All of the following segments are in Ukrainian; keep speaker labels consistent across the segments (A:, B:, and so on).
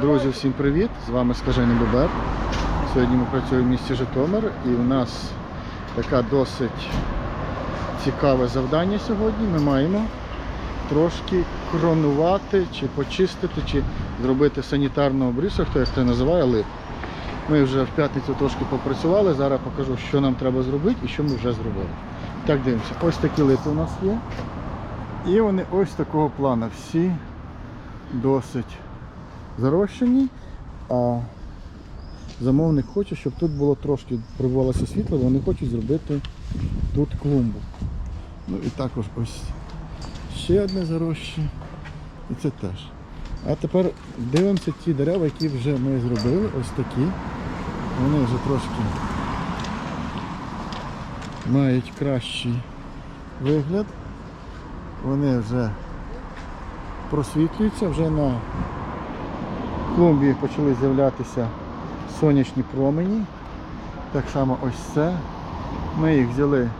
A: Друзі, всім привіт! З вами Скажений Бобер. Сьогодні ми працюємо в місті Житомир і у нас така досить цікаве завдання сьогодні. Ми маємо трошки кронувати, чи почистити, чи зробити санітарну обрізку, хто як це називає, лип. Ми вже в п'ятницю трошки попрацювали, зараз покажу, що нам треба зробити і що ми вже зробили. Так, дивимося. Ось такі липи у нас є. І вони ось такого плану. Всі досить зарощені, а замовник хоче, щоб тут було трошки пробувалося світло, вони хочуть зробити тут клумбу. Ну і також ось ще одне зарощі. І це теж. А тепер дивимося ті дерева, які вже ми зробили, ось такі. Вони вже трошки мають кращий вигляд. Вони вже просвітлюються, вже на клумбі почали з'являтися сонячні промені. Так само ось це. Ми їх взяли,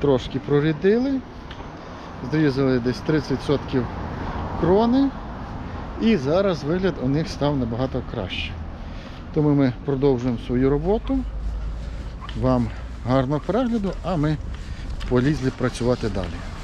A: трошки прорядили, зрізали десь 30% крони. І зараз вигляд у них став набагато краще. Тому ми продовжуємо свою роботу. Вам гарного перегляду, а ми полізли працювати далі.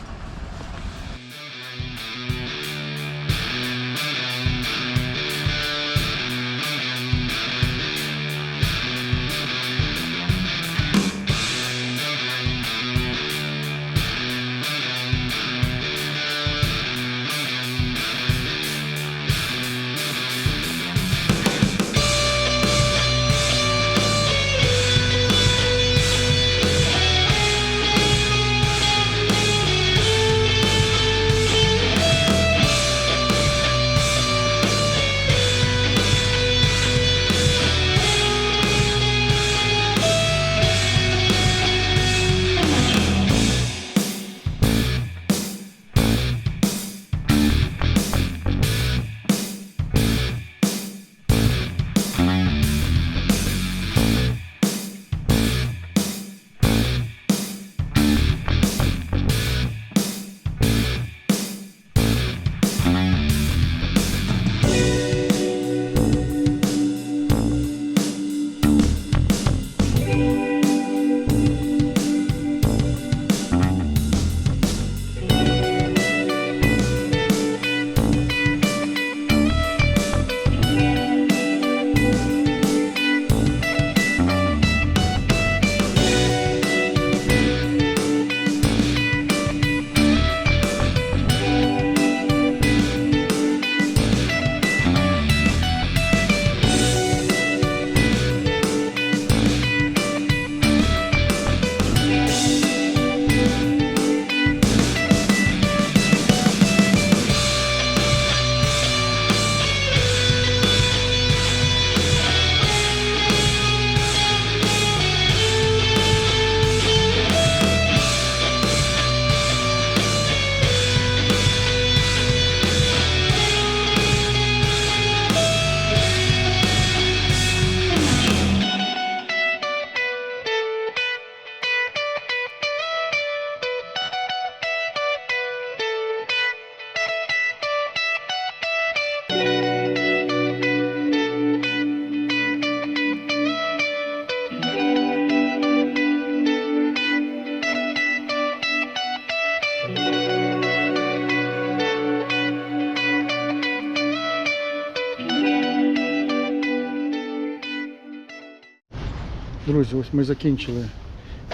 A: Друзі, ось ми закінчили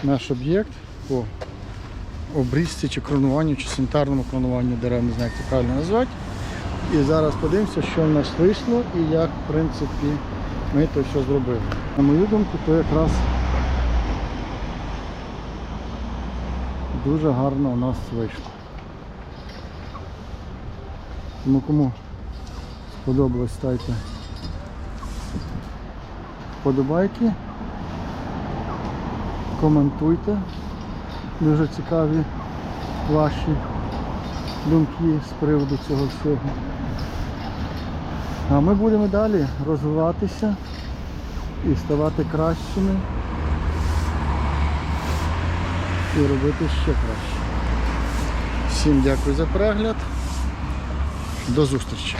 A: наш об'єкт по обрізці чи кронуванню, чи санітарному кронуванню дерев, не знаю, як це правильно назвати. І зараз подивимося, що в нас вийшло і як, в принципі, ми то все зробили. На мою думку, то якраз дуже гарно у нас вийшло. Тому кому сподобалось, ставте вподобайки коментуйте. Дуже цікаві ваші думки з приводу цього всього. А ми будемо далі розвиватися і ставати кращими і робити ще краще. Всім дякую за перегляд. До зустрічі!